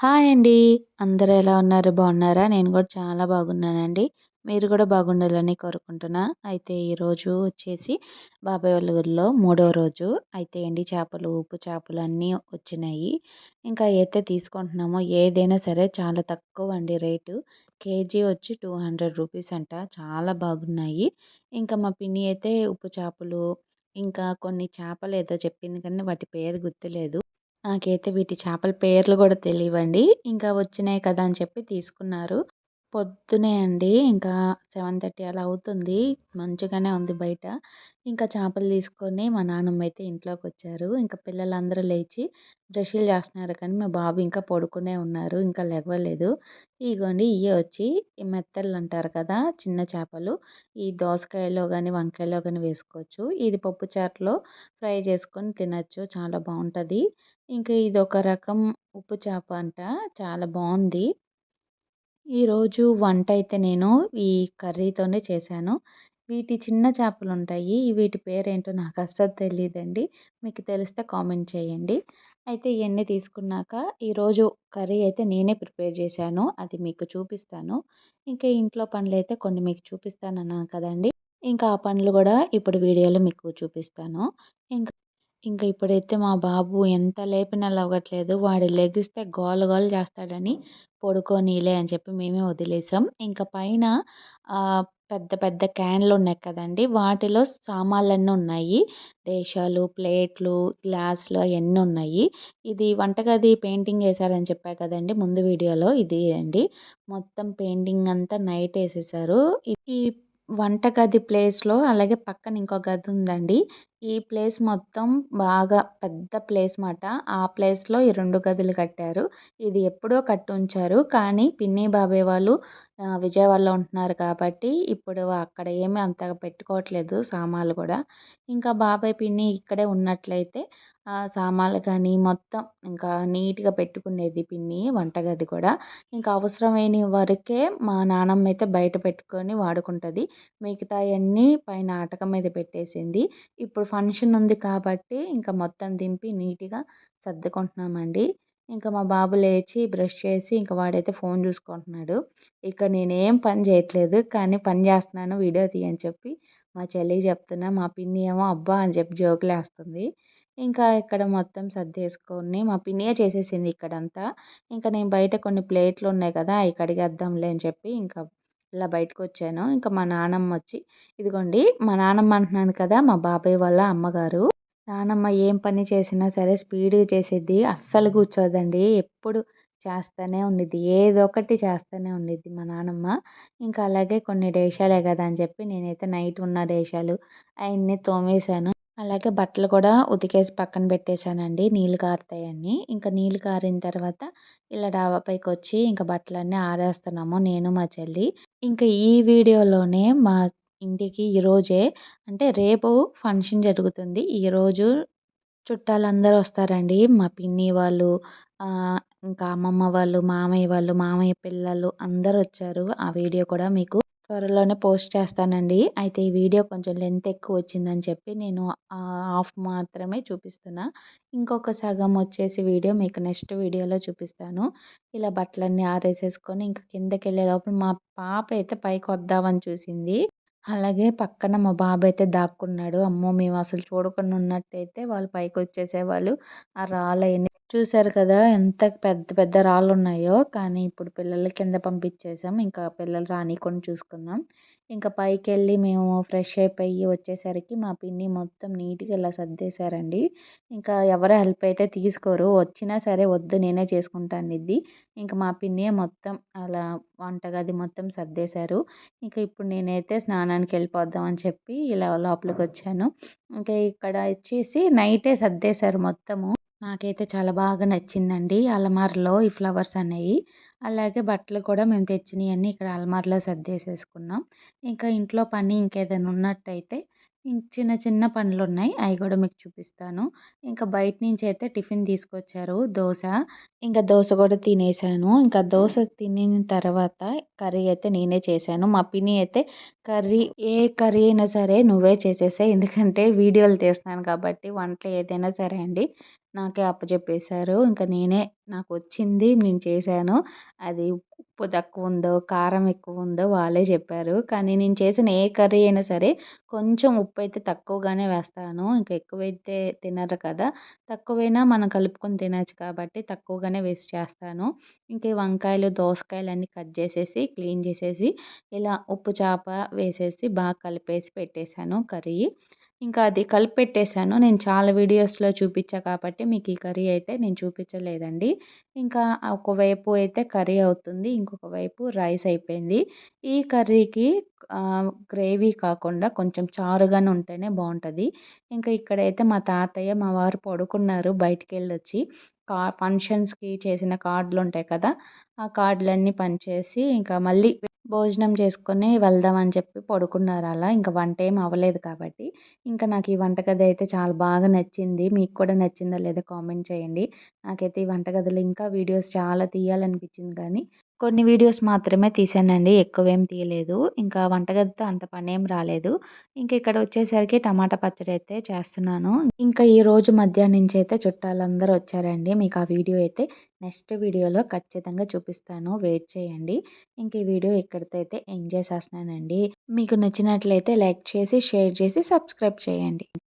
Hi అండి. అందరూ ఎలా ఉన్నారు? బాగున్నారా? నేను కూడా చాలా బాగున్నానండి. మీరు కూడా బాగుండాలని కోరుకుంటున్నా. అయితే ఈరోజు వచ్చేసి బాబాయ్ వాళ్ళ ఊరిలో మూడో రోజు. అయితే అండి చేపలు, ఉప్పు చేపలు అన్నీ వచ్చినాయి. ఇంకా అయితే తీసుకుంటున్నామో ఏదైనా సరే చాలా తక్కువ అండి రేటు. కేజీ వచ్చి టూ హండ్రెడ్ రూపీస్ అంట. చాలా బాగున్నాయి. ఇంకా మా పిన్ని అయితే ఉప్పు చేపలు, ఇంకా కొన్ని చేపలు ఏదో చెప్పింది కానీ వాటి పేరు గుర్తులేదు. నాకైతే వీటి చేపల పేర్లు కూడా తెలియవండి. ఇంకా వచ్చినాయి కదా అని చెప్పి తీసుకున్నారు. పొద్దునే అండి ఇంకా సెవెన్ థర్టీ అలా అవుతుంది. మంచిగానే ఉంది బయట. ఇంకా చేపలు తీసుకొని మా నాన్నమ్మ అయితే ఇంట్లోకి వచ్చారు. ఇంకా పిల్లలందరూ లేచి బ్రష్‌లు చేస్తున్నారు కానీ మా బాబు ఇంకా పడుకునే ఉన్నారు. ఇంకా లెగవలేదు. ఇగోండి ఇవే వచ్చి ఈ మెత్తలు అంటారు కదా! చిన్న చేపలు. ఈ దోసకాయలో కానీ వంకాయలో కానీ వేసుకోవచ్చు. ఇది పప్పు చారులో ఫ్రై చేసుకొని తినొచ్చు. చాలా బాగుంటుంది ఇంకా ఇది ఒక రకం ఉప్పు చేప అంట. చాలా బాగుంది ఈరోజు వంట అయితే నేను ఈ కర్రీతోనే చేశాను. వీటి చిన్న చేపలు ఉంటాయి. వీటి పేరేంటో నాకు అస్సలు తెలియదండి మీకు తెలిస్తే కామెంట్ చేయండి. అయితే ఇవన్నీ తీసుకున్నాక ఈరోజు కర్రీ అయితే నేనే ప్రిపేర్ చేశాను. అది మీకు చూపిస్తాను. ఇంకా ఇంట్లో పనులైతే కొన్ని మీకు చూపిస్తాను అన్నాను కదండీ! ఇంకా ఆ పనులు కూడా ఇప్పుడు వీడియోలో మీకు చూపిస్తాను. ఇంకా ఇంకా ఇప్పుడైతే మా బాబు ఎంత లేపినా లెగట్లేదు. వాడు లెగిస్తే గోల గోల చేస్తాడని పడుకోనీలే అని చెప్పి మేమే వదిలేసాం. ఇంకా పైన పెద్ద పెద్ద క్యాన్లు ఉన్నాయి కదండి వాటిలో సామాన్లన్నీ ఉన్నాయి. డేషాలు, ప్లేట్లు, గ్లాసులు అవన్నీ ఉన్నాయి. ఇది వంటగది పెయింటింగ్ వేశారని చెప్పా కదండి ముందు వీడియోలో ఇది అండి. మొత్తం పెయింటింగ్ అంతా నైట్ వేసేసారు ఈ వంటగది ప్లేస్‌లో అలాగే పక్కన ఇంకో గది ఉందండి. ఈ ప్లేస్ మొత్తం బాగా పెద్ద ప్లేస్ మాట. ఆ ప్లేస్‌లో ఈ రెండు గదులు కట్టారు. ఇది ఎప్పుడో కట్టుంచారు. కానీ పిన్ని, బాబాయ్ వాళ్ళు విజయవాడలో ఉంటున్నారు కాబట్టి ఇప్పుడు అక్కడ ఏమీ అంతగా పెట్టుకోవట్లేదు సామాన్లు కూడా. ఇంకా బాబాయ్, పిన్ని ఇక్కడే ఉన్నట్లయితే సామాన్లు కానీ మొత్తం ఇంకా నీట్‌గా పెట్టుకునేది పిన్ని వంటగది కూడా. ఇంకా అవసరమైన వరకే మా నానమ్మ అయితే బయట పెట్టుకొని వాడుకుంటది. మిగతాయన్నీ పైన ఆటకం మీద పెట్టేసింది. ఇప్పుడు ఫంక్షన్ ఉంది కాబట్టి ఇంకా మొత్తం దింపి నీట్‌గా సర్దుకుంటున్నామండి. ఇంకా మా బాబు లేచి బ్రష్ చేసి ఇంకా వాడైతే ఫోన్ చూసుకుంటున్నాడు. ఇక నేనేం పని చేయట్లేదు. కానీ పని చేస్తున్నాను వీడియో తీయని అని చెప్పి మా చెల్లికి చెప్తున్నా. మా పిన్ని ఏమో అబ్బా! అని చెప్పి జోకులేస్తుంది. ఇంకా ఇక్కడ మొత్తం సర్దేసుకొని మా పిన్నియే చేసేసింది ఇక్కడంతా. ఇంకా నేను బయట కొన్ని ప్లేట్లు ఉన్నాయి కదా! అవి కడిగేద్దాంలే అని చెప్పి ఇంకా ఇలా బయటకొచ్చాను. ఇంకా మా నానమ్మ వచ్చి ఇదిగోండి మా నానమ్మ అంటున్నాను కదా! మా బాబాయ్ వాళ్ళ అమ్మగారు. నానమ్మ ఏం పని చేసినా సరే స్పీడ్‌గా చేసేది అస్సలు కూర్చోదండి. ఎప్పుడు చేస్తూనే ఉండిద్ది. ఏదో ఒకటి చేస్తూనే ఉండిద్ది మా నానమ్మ. ఇంకా అలాగే కొన్ని డేషాలే కదా అని చెప్పి నేనైతే నైట్ ఉన్న డేషాలు అవన్నీ తోమేశాను. అలాగే బట్టలు కూడా ఉతికేసి పక్కన పెట్టేశానండి. నీళ్ళు కారుతాయని. ఇంకా నీళ్ళు కారిన తర్వాత ఇలా డాబా వచ్చి ఇంకా బట్టలన్నీ ఆరేస్తున్నాము నేను, మా చెల్లి. ఇంకా ఈ వీడియోలోనే మా ఇంటికి ఈరోజే అంటే రేపు ఫంక్షన్ జరుగుతుంది. ఈరోజు చుట్టాలందరూ వస్తారండి. మా పిన్ని వాళ్ళు, ఇంకా అమ్మమ్మ వాళ్ళు, మామయ్య వాళ్ళు, మామయ్య పిల్లలు అందరూ వచ్చారు. ఆ వీడియో కూడా మీకు త్వరలోనే పోస్ట్ చేస్తానండి. అయితే ఈ వీడియో కొంచెం లెంత్ ఎక్కువ వచ్చిందని చెప్పి నేను హాఫ్ మాత్రమే చూపిస్తున్నా. ఇంకొక సగం వచ్చేసి వీడియో మీకు నెక్స్ట్ వీడియోలో చూపిస్తాను. ఇలా బట్టలన్నీ ఆరేసేసుకొని ఇంకా కిందకి లోపల మా పాప అయితే పైకొద్దామని చూసింది. అలాగే పక్కన మా బాబు అయితే దాక్కున్నాడు. అమ్మో! మేము అసలు చూడకుండా ఉన్నట్టయితే వాళ్ళు పైకి వచ్చేసేవాళ్ళు ఆ రాళ్ళ చూసారు కదా! ఎంత పెద్ద పెద్ద రాళ్ళు ఉన్నాయో కానీ ఇప్పుడు పిల్లల కింద పంపించేసాం. ఇంకా పిల్లలు రానీయకుండా చూసుకున్నాం. ఇంకా పైకెళ్ళి మేము ఫ్రెష్ అయిపోయి వచ్చేసరికి మా పిన్ని మొత్తం నీట్‌గా ఇలా సర్దేశారండి. ఇంకా ఎవరు హెల్ప్ అయితే తీసుకోరు. వచ్చినా సరే వద్దు నేనే చేసుకుంటాను ఇది ఇంక మా పిన్ని మొత్తం అలా వంటగది మొత్తం సర్దేశారు. ఇంకా ఇప్పుడు నేనైతే స్నానానికి వెళ్ళిపోద్దాం అని చెప్పి ఇలా లోపలికి వచ్చాను ఇంకా ఇక్కడ వచ్చేసి నైటే సర్దేశారు మొత్తము. నాకైతే చాలా బాగా నచ్చిందండి. అలమారలో ఈ ఫ్లవర్స్ అనేవి. అలాగే బట్టలు కూడా మేము తెచ్చినవన్నీ ఇక్కడ అలమారలో సర్దేసేసుకున్నాం. ఇంకా ఇంట్లో పని ఇంకేదైనా ఉన్నట్టయితే చిన్న చిన్న పనులు ఉన్నాయి అవి కూడా మీకు చూపిస్తాను. ఇంకా బయట నుంచి అయితే టిఫిన్ తీసుకొచ్చారు దోశ ఇంకా దోశ కూడా తినేసాను. ఇంకా దోశ తినిన తర్వాత కర్రీ అయితే నేనే చేశాను. మా పిన్ని అయితే కర్రీ ఏ కర్రీ అయినా సరే నువ్వే చేసేసేయి. ఎందుకంటే వీడియోలు తీస్తాను కాబట్టి వంటలు ఏదైనా సరే అండి నాకే అప్పచెప్పేశారు ఇంక నేనే నాకు వచ్చింది నేను చేశాను. అది ఉప్పు తక్కువ ఉందో కారం ఎక్కువ ఉందో వాళ్ళే చెప్పారు. కానీ నేను చేసిన ఏ కర్రీ అయినా సరే కొంచెం ఉప్పు అయితే తక్కువగానే వేస్తాను. ఇంక ఎక్కువైతే తినరు కదా! తక్కువైనా మనం కలుపుకొని తినొచ్చు కాబట్టి తక్కువగానే వేసి చేస్తాను. ఇంక వంకాయలు, దోసకాయలు అన్నీ కట్ చేసేసి, క్లీన్ చేసేసి ఇలా ఉప్పు చేప వేసేసి బాగా కలిపేసి పెట్టేశాను కర్రీ. ఇంకా అది కలిపి పెట్టేశాను. నేను చాలా వీడియోస్‌లో చూపించా కాబట్టి మీకు ఈ కర్రీ అయితే నేను చూపించలేదండి. ఇంకా ఒకవైపు అయితే కర్రీ అవుతుంది. ఇంకొక వైపు రైస్ అయిపోయింది. ఈ కర్రీకి గ్రేవీ కాకుండా కొంచెం చారుగానే ఉంటేనే బాగుంటుంది ఇంకా ఇక్కడైతే మా తాతయ్య, మా వారు పడుకున్నారు బయటికెళ్ళొచ్చి. కా ఫంక్షన్స్‌కి చేసిన కార్డులుంటాయి కదా! ఆ కార్డులన్నీ పనిచేసి ఇంకా మళ్ళీ భోజనం చేసుకొని వెళ్దాం అని చెప్పి పడుకున్నారు అలా. ఇంకా వంట ఏం అవ్వలేదు కాబట్టి. ఇంకా నాకు ఈ వంటగది అయితే చాలా బాగా నచ్చింది. మీకు కూడా నచ్చిందా లేదా కామెంట్ చేయండి. నాకైతే ఈ వంటగదిలో ఇంకా వీడియోస్ చాలా తీయాలనిపించింది కానీ కొన్ని వీడియోస్ మాత్రమే తీసానండి ఎక్కువేం తీయలేదు. ఇంకా వంటగదితో అంత పనేం రాలేదు. ఇంకా ఇక్కడ వచ్చేసరికి టమాటా పచ్చడి అయితే చేస్తున్నాను. ఇంకా ఈరోజు మధ్యాహ్నం నుంచి అయితే చుట్టాలందరూ వచ్చారండి. మీకు ఆ వీడియో అయితే నెక్స్ట్ వీడియోలో ఖచ్చితంగా చూపిస్తాను. వెయిట్ చేయండి. ఇంక ఈ వీడియో ఇక్కడితో అయితే ఎండ్ చేసేస్తున్నానండి. మీకు నచ్చినట్లయితే లైక్ చేసి, షేర్ చేసి, సబ్స్క్రైబ్ చేయండి.